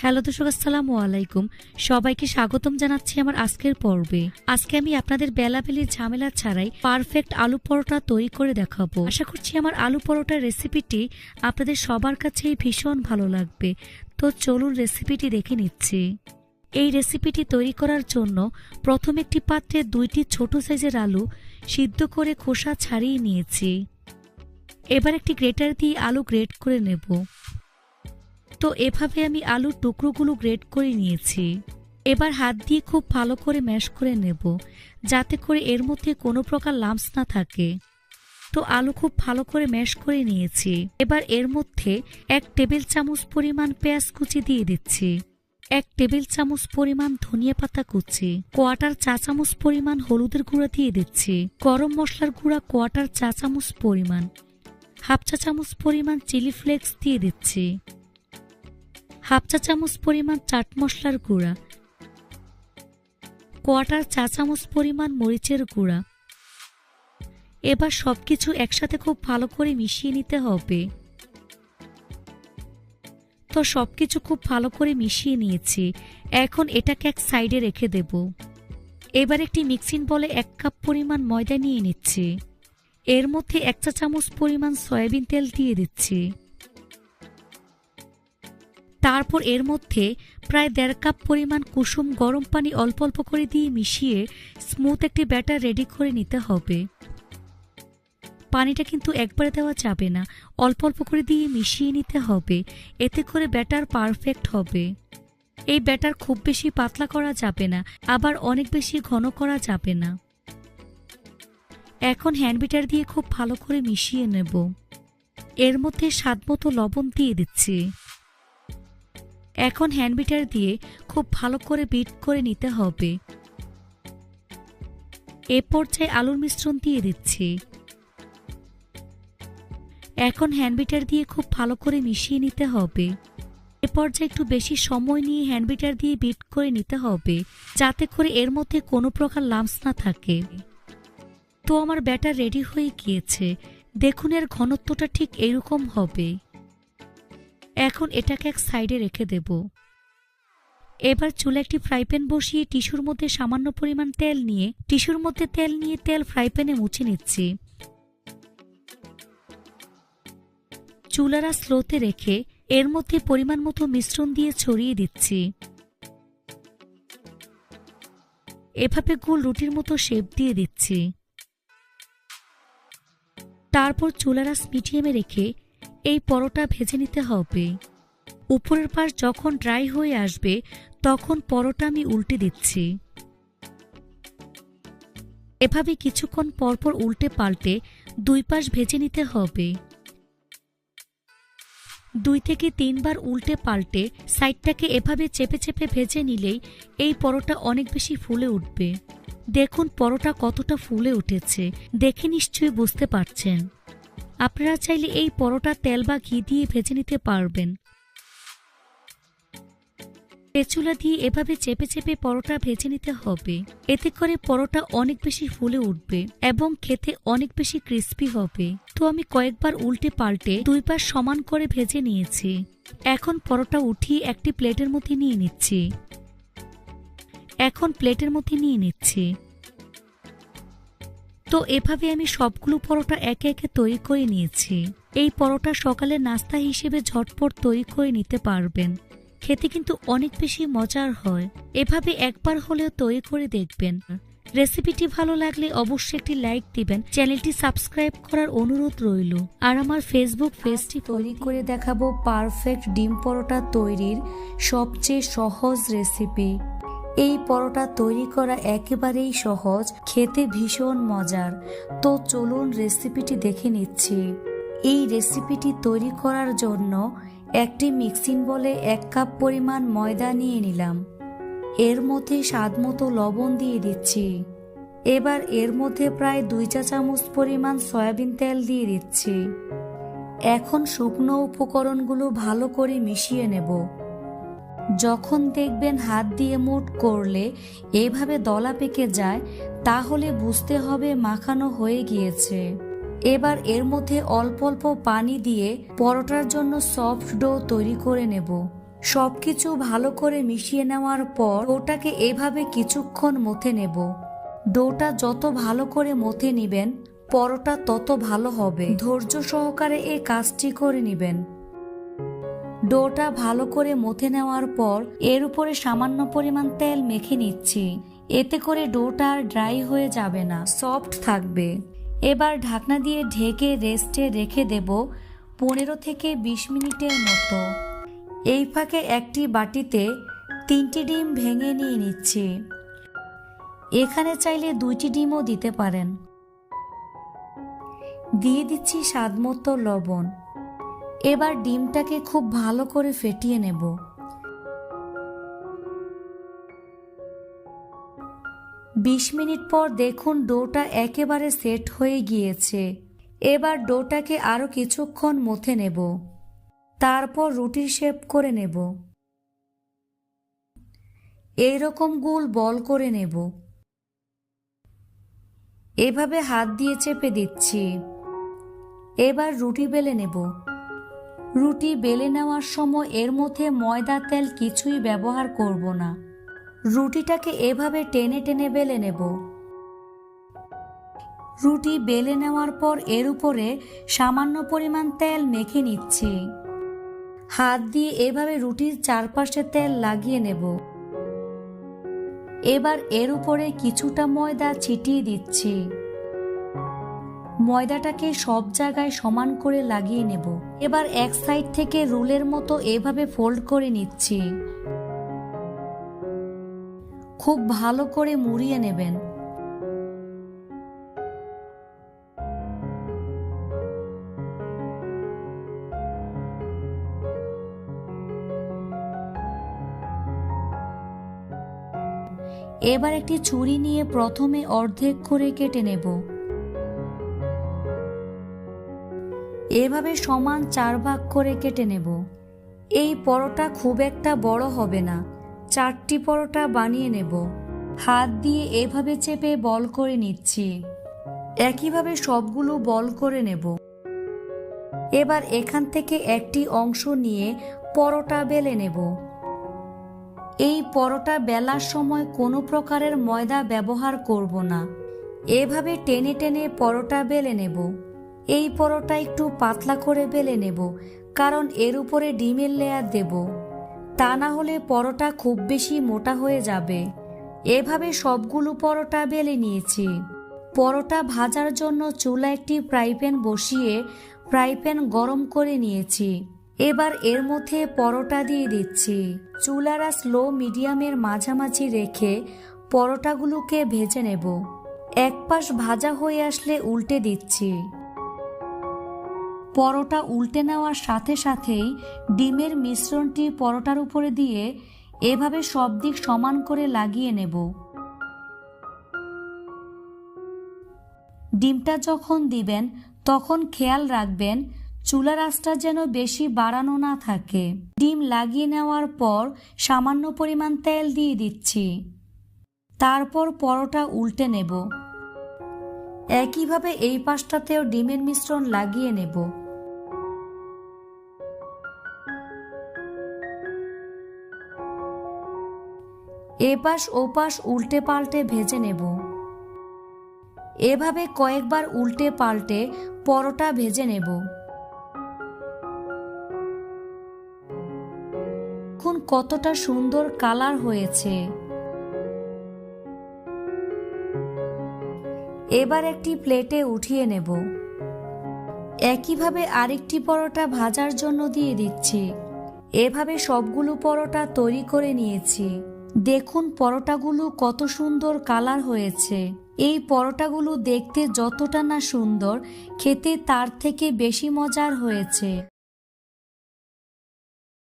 Hello দর্শক, আসসালামু আলাইকুম। সবাইকে স্বাগতম জানাচ্ছি আমার আজকের পর্বে। আজকে আমি আপনাদের বেলাবেলির ঝামেলা ছাড়াই পারফেক্ট আলু পরোটা তৈরি করে দেখাবো। আশা করছি আমার আলু পরোটার রেসিপিটি আপনাদের সবার কাছেই ভীষণ ভালো লাগবে। তো চলুন রেসিপিটি দেখে নিচ্ছি। এই রেসিপিটি তৈরি করার জন্য প্রথম একটি পাত্রে দুইটি ছোট সাইজের আলু সিদ্ধ করে খোসা ছাড়িয়ে নিয়েছি। এবার একটি গ্রেটার দিয়ে আলু গ্রেট করে নেব। তো এভাবে আমি আলুর টুকরোগুলো গ্রেট করে নিয়েছি। এবার হাত দিয়ে খুব ভালো করে ম্যাশ করে নেব, যাতে করে এর মধ্যে কোনো প্রকার লাম্পস না থাকে। তো আলু খুব ভালো করে ম্যাশ করে নিয়েছি। এবার এর মধ্যে এক টেবিল চামচ পরিমাণ পেঁয়াজ কুচি দিয়ে দিচ্ছি। এক টেবিল চামচ পরিমাণ ধনিয়া পাতা কুচি। কোয়াটার চা চামচ পরিমাণ হলুদের গুঁড়া দিয়ে দিচ্ছি। গরম মশলার গুঁড়া কোয়াটার চা চামচ পরিমাণ। হাফ চা চামচ পরিমাণ চিলি ফ্লেক্স দিয়ে দিচ্ছি। হাফ চা চামচ পরিমাণ চাট মশলার গুঁড়া, কোয়াটার চা চামচ পরিমাণ মরিচের গুঁড়া। এবার সবকিছু একসাথে খুব ভালো করে মিশিয়ে নিতে হবে। তো সবকিছু খুব ভালো করে মিশিয়ে নিয়েছি। এখন এটাকে এক সাইডে রেখে দেব। এবার একটি মিক্সিং বলে এক কাপ পরিমাণ ময়দা নিয়ে নিচ্ছি। এর মধ্যে এক চা চামচ পরিমাণ সয়াবিন তেল দিয়ে দিচ্ছি। তারপর এর মধ্যে প্রায় দেড় কাপ পরিমাণ কুসুম গরম পানি অল্প অল্প করে দিয়ে মিশিয়ে স্মুথ একটি ব্যাটার রেডি করে নিতে হবে। পানিটা কিন্তু একবারে দেওয়া যাবে না, অল্প অল্প করে দিয়ে মিশিয়ে নিতে হবে, এতে করে ব্যাটার পারফেক্ট হবে। এই ব্যাটার খুব বেশি পাতলা করা যাবে না, আবার অনেক বেশি ঘন করা যাবে না। এখন হ্যান্ড বিটার দিয়ে খুব ভালো করে মিশিয়ে নেব। এর মধ্যে স্বাদ মতো লবণ দিয়ে দিচ্ছি। এখন হ্যান্ড বিটার দিয়ে খুব ভালো করে বিট করে নিতে হবে। এ পর্যায়ে আলুর মিশ্রণ দিয়ে দিচ্ছি। এখন হ্যান্ড বিটার দিয়ে খুব ভালো করে মিশিয়ে নিতে হবে। এ পর্যায়ে একটু বেশি সময় নিয়ে হ্যান্ড বিটার দিয়ে বিট করে নিতে হবে, যাতে করে এর মধ্যে কোনো প্রকার লাম্পস না থাকে। তো আমার ব্যাটার রেডি হয়ে গিয়েছে। দেখুন এর ঘনত্বটা ঠিক এরকম হবে। এখন এটাকে এক সাইডে রেখে দেব। এবার চুলে একটি ফ্রাই প্যান বসিয়ে টিস্যুর মধ্যে সামান্য পরিমাণ তেল নিয়ে, টিস্যুর মধ্যে তেল নিয়ে তেল ফ্রাই প্যানে মুছে নিচ্ছি। চুলারা স্লোতে রেখে এর মধ্যে পরিমাণ মতো মিশ্রণ দিয়ে ছড়িয়ে দিচ্ছি। এভাবে গোল রুটির মতো শেপ দিয়ে দিচ্ছি। তারপর চুলারাস মিডিয়ামে রেখে এই পরোটা ভেজে নিতে হবে। উপরের পাশ যখন ড্রাই হয়ে আসবে, তখন পরোটা আমি উল্টে দিচ্ছি। এভাবে কিছুক্ষণ পরপর উল্টে পাল্টে দুই পাশ ভেজে নিতে হবে। দুই থেকে তিনবার উল্টে পাল্টে সাইডটাকে এভাবে চেপে চেপে ভেজে নিলেই এই পরোটা অনেক বেশি ফুলে উঠবে। দেখুন পরোটা কতটা ফুলে উঠেছে। দেখে নিশ্চয়ই বুঝতে পারছেন। আপনারা চাইলে এই পরোটা, তেল বা ঘি দিয়ে ভেজে নিতে পারবেন। পেঁচুলা দিয়ে এভাবে চেপে চেপে পরোটা ভেজে নিতে হবে। এতে করে পরোটা অনেক বেশি ফুলে উঠবে এবং খেতে অনেক বেশি ক্রিস্পি হবে। তো আমি কয়েকবার উল্টে পাল্টে দুইবার সমান করে ভেজে নিয়েছি। এখন পরোটা উঠিয়ে একটি প্লেটের মধ্যে নিয়ে নিচ্ছি। এখন প্লেটের মধ্যে নিয়ে নিচ্ছি। তো এভাবে আমি সবগুলো পরোটা একে একে তৈরি করে নিয়েছি। এই পরোটা সকালের নাস্তা হিসেবে ঝটপট তৈরি করে নিতে পারবেন। খেতে কিন্তু অনেক বেশি মজার হয়। এভাবে একবার হলেও তৈরি করে দেখবেন। রেসিপিটি ভালো লাগলে অবশ্যই একটি লাইক দিবেন। চ্যানেলটি সাবস্ক্রাইব করার অনুরোধ রইল। আর আমার ফেসবুক পেজটি তৈরি করে দেখাবো পারফেক্ট ডিম পরোটা তৈরির সবচেয়ে সহজ রেসিপি এই পরোটা তৈরি করা একেবারেই সহজ, খেতে ভীষণ মজার। তো চলুন রেসিপিটি দেখে নিচ্ছি। এই রেসিপিটি তৈরি করার জন্য একটি মিক্সিং বলে এক কাপ পরিমাণ ময়দা নিয়ে নিলাম। এর মধ্যে স্বাদমতো লবণ দিয়ে দিচ্ছি। এবার এর মধ্যে প্রায় দুই চা চামচ পরিমাণ সয়াবিন তেল দিয়ে দিচ্ছি। এখন শুকনো উপকরণগুলো ভালো করে মিশিয়ে নেব। যখন দেখবেন হাত দিয়ে মুট করলে এভাবে দলা পেকে যায়, তাহলে বুঝতে হবে মাখানো হয়ে গিয়েছে। এবার এর মধ্যে অল্প অল্প পানি দিয়ে পরোটার জন্য সফট ডো তৈরি করে নেব। সবকিছু ভালো করে মিশিয়ে নেওয়ার পর ওটাকে এভাবে কিছুক্ষণ মথে নেব। ডোটা যত ভালো করে মথে নিবেন, পরোটা তত ভালো হবে। ধৈর্য সহকারে এই কাজটি করে নেবেন। ডোটা ভালো করে মথে নেওয়ার পর এর উপরে সামান্য পরিমাণ তেল মেখে নিচ্ছি। এতে করে ডোটা আর ড্রাই হয়ে যাবে না, সফট থাকবে। এবার ঢাকনা দিয়ে ঢেকে রেস্টে রেখে দেব পনেরো থেকে বিশ মিনিটের মতো। এই ফাঁকে একটি বাটিতে তিনটি ডিম ভেঙে নিয়ে নিচ্ছি। এখানে চাইলে দুইটি ডিমও দিতে পারেন। দিয়ে দিচ্ছি স্বাদমতো লবণ। এবার ডিমটাকে খুব ভালো করে ফেটিয়ে নেব। বিশ মিনিট পর দেখুন ডোটা একেবারে সেট হয়ে গিয়েছে। এবার ডোটাকে আরও কিছুক্ষণ মথে নেব। তারপর রুটির শেপ করে নেব। এইরকম গোল বল করে নেব। এভাবে হাত দিয়ে চেপে দিচ্ছি। এবার রুটি বেলে নেব। রুটি বেলে নেওয়ার সময় এর মধ্যে ময়দা, তেল কিছুই ব্যবহার করব না। রুটিটাকে এভাবে টেনে টেনে বেলে নেব। রুটি বেলে নেওয়ার পর এর উপরে সামান্য পরিমাণ তেল মেখে নিচ্ছি। হাত দিয়ে এভাবে রুটির চারপাশে তেল লাগিয়ে নেব। এবার এর উপরে কিছুটা ময়দা ছিটিয়ে দিচ্ছি। ময়দাটাকে সব জায়গায় সমান করে লাগিয়ে নেব। এবার এক সাইড থেকে রুলের মতো এভাবে ফোল্ড করে নিচ্ছি। খুব ভালো করে মুড়িয়ে নেবেন। এবার একটি ছুরি নিয়ে প্রথমে অর্ধেক করে কেটে নেব। এভাবে সমান চার ভাগ করে কেটে নেব। এই পরোটা খুব একটা বড় হবে না। চারটি পরোটা বানিয়ে নেব। হাত দিয়ে এভাবে চেপে বল করে নিচ্ছি। একইভাবে সবগুলো বল করে নেব। এবার এখান থেকে একটি অংশ নিয়ে পরোটা বেলে নেব। এই পরোটা বেলার সময় কোনো প্রকারের ময়দা ব্যবহার করব না। এভাবে টেনে টেনে পরোটা বেলে নেব। এই পরোটা একটু পাতলা করে বেলে নেব, কারণ এর উপরে ডিমের লেয়ার দেব। তা না হলে পরোটা খুব বেশি মোটা হয়ে যাবে। এভাবে সবগুলো পরোটা বেলে নিয়েছি। পরোটা ভাজার জন্য চুলা একটি ফ্রাই প্যান বসিয়ে ফ্রাই প্যান গরম করে নিয়েছি। এবার এর মধ্যে পরোটা দিয়ে দিচ্ছি। চুলারা স্লো মিডিয়ামের মাঝামাঝি রেখে পরোটাগুলোকে ভেজে নেব। এক পাশ ভাজা হয়ে আসলে উল্টে দিচ্ছি। পরোটা উল্টে নেওয়ার সাথে সাথেই ডিমের মিশ্রণটি পরোটার উপরে দিয়ে এভাবে সব দিক সমান করে লাগিয়ে নেব। ডিমটা যখন দিবেন, তখন খেয়াল রাখবেন, চুলার আঁচটা যেন বেশি বাড়ানো না থাকে। ডিম লাগিয়ে নেওয়ার পর সামান্য পরিমাণ তেল দিয়ে দিচ্ছি। তারপর পরোটা উল্টে নেব। একইভাবে এই পাশটাতেও ডিমের মিশ্রণ লাগিয়ে নেব। এপাশ ওপাশ উল্টে পাল্টে ভেজে নেব। এভাবে কয়েকবার উল্টে পাল্টে পরোটা ভেজে নেব। এখন কতটা সুন্দর কালার হয়েছে। এবার একটি প্লেটে উঠিয়ে নেব। একইভাবে আরেকটি পরোটা ভাজার জন্য দিয়ে দিচ্ছি। এভাবে সবগুলো পরোটা তৈরি করে নিয়েছি। দেখুন পরোটাগুলো কত সুন্দর কালার হয়েছে। এই পরোটাগুলো দেখতে যতটা না সুন্দর, খেতে তার থেকে বেশি মজার হয়েছে।